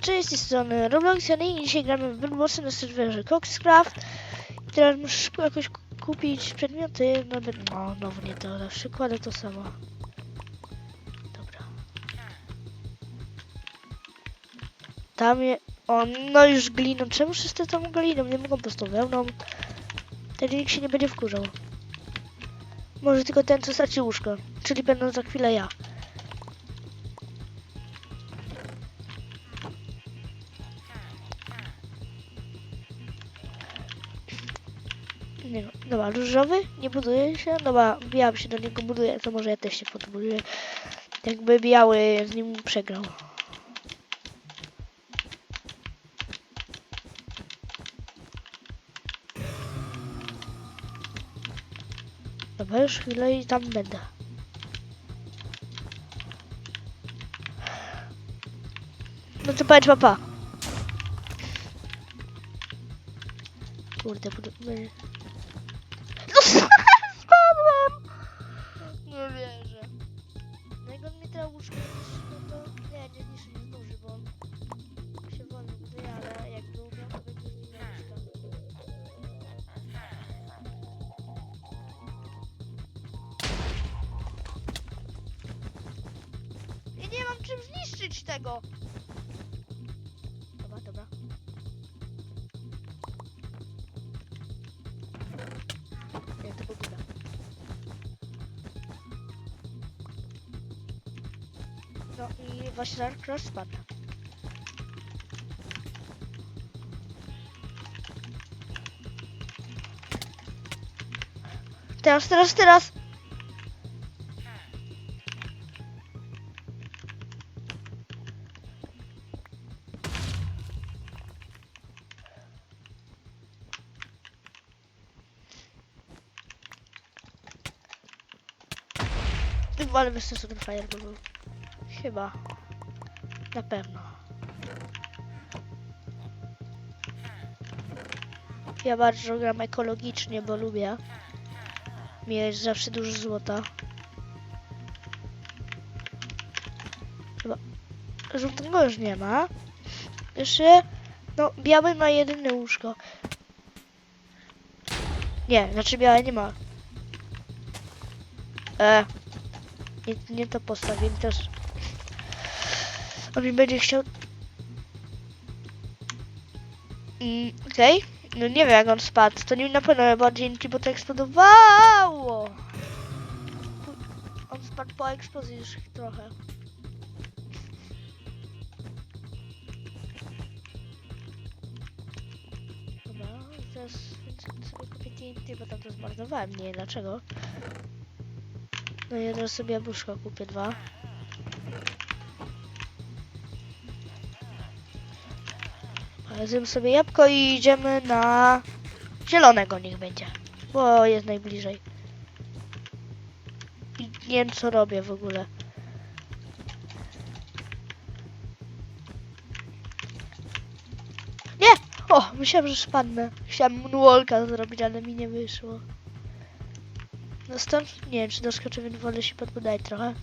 Cześć, z tej strony Robloxiany i dzisiaj gramy w Bedwarsy na serwerze Coxcraft. I teraz muszę jakoś ku- kupić przedmioty. No, be- no znowu nie to, zawsze kładę to samo. Dobra. Tam je... O, no już gliną. Czemu wszyscy tam gliną? Nie mogą po prostu wełną. Wtedy nikt się nie będzie wkurzał. Może tylko ten, co straci łóżko. Czyli będą za chwilę ja. Nie, dobra, różowy nie buduje się. Dobra, biały się do niego buduje, to może ja też się podbuduję. Jakby biały z nim przegrał. Dobra, już chwilę i tam będę. No to patrz, papa. Kurde, budu... by- No spadłem! Nie wierzę. No jak on mnie teraz łóżko niszczy, no to... Nie, nie niszczy, nie zdąży, bo on się wolno buduje, ale jak go umiał, to będzie z nim łóżka. Ja nie mam czym zniszczyć tego! Jak to wygląda? No i właśnie zaraz cross spadł. Teraz, teraz, teraz! Ale bez sensu ten fireball był. Chyba. Na pewno. Ja bardzo gram ekologicznie, bo lubię mieć zawsze dużo złota. Chyba żółtego już nie ma. Jeszcze, no, biały ma jedyne łóżko. Nie, znaczy białe nie ma. E, nie, nie to postawię też. On mi będzie chciał. Mm, Okej. No nie wiem jak on spadł. To nie na pewno bardziej dzięki, bo to eksplodowało. On spadł po eksplozji już trochę. Dobra, teraz sobie kupię TNT, bo tam to zmarnowałem. Nie, dlaczego? No ja teraz sobie jabłuszko kupię dwa. Ale Zjem sobie jabłko i idziemy na zielonego niech będzie. Bo jest najbliżej. I nie wiem co robię w ogóle. Nie! O, myślałem, że spadnę. Chciałem moonwalka zrobić, ale mi nie wyszło. No stąd nie wiem, czy doskoczę, więc wolę się podbudać trochę.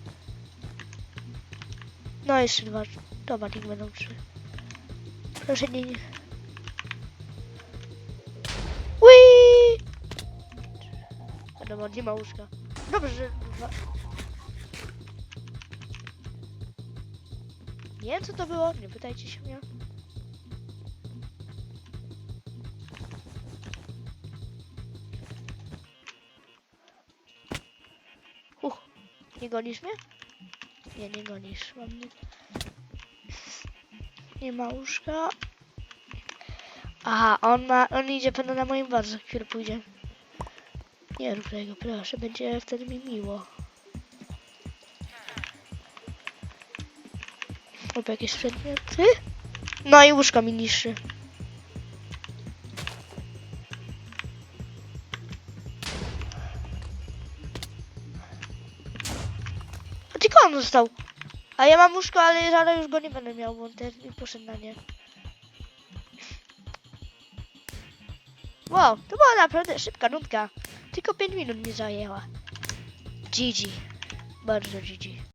No jeszcze dwa. Dobra, niech będą trzy. Proszę nie... nie. Ui! Wiadomo, nie ma łóżka. Dobrze, że dwa... Nie wiem co to było, nie pytajcie się mnie. Nie gonisz mnie? Nie, nie gonisz. Mam nie... nie ma łóżka. Aha, on ma, on idzie pewno na moim bardzo za chwilę pójdzie. Nie rób tego, proszę, będzie wtedy mi miło. Lub jakieś przedmioty. No i łóżko mi niższy. Tylko on został. A ja mam łóżko, ale zaraz już go nie będę miał, bo on też mi poszedł na nie. Wow, to była naprawdę szybka nutka. Tylko 5 minut mi zajęła. GG. Bardzo GG.